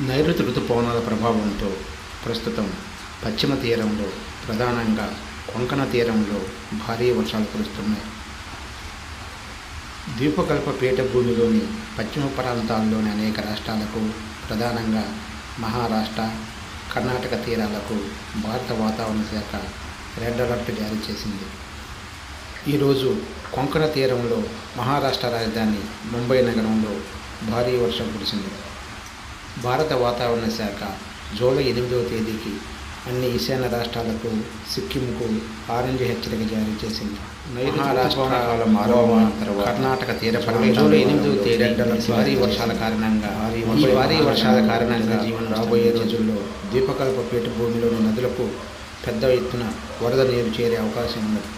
నైరుతి ఋతుపవనాల ప్రభావంతో ప్రస్తుతం పశ్చిమ తీరంలో ప్రధానంగా కొంకణ తీరంలో భారీ వర్షాలు కురుస్తున్నాయి. ద్వీపకల్ప పీఠభూమిలోని పశ్చిమ ప్రాంతాల్లోని అనేక రాష్ట్రాలకు ప్రధానంగా మహారాష్ట్ర కర్ణాటక తీరాలకు భారత వాతావరణ శాఖ రెడ్ అలర్ట్ జారీ చేసింది. ఈరోజు కొంకణ తీరంలో మహారాష్ట్ర రాజధాని ముంబై నగరంలో భారీ వర్షం కురిసింది. భారత వాతావరణ శాఖ జూలై ఎనిమిదవ తేదీకి అన్ని ఈశాన్య రాష్ట్రాలకు సిక్కింకు ఆరెంజ్ హెచ్చరిక జారీ చేసింది. కర్ణాటక తీర జూలై ఎనిమిదవ తేదీ భారీ వర్షాల కారణంగా భారీ వర్షాల కారణంగా రాబోయే రోజుల్లో ద్వీపకల్ప పీఠభూమిలోని నదులకు పెద్ద ఎత్తున వరద నీరు చేరే అవకాశం ఉన్నది.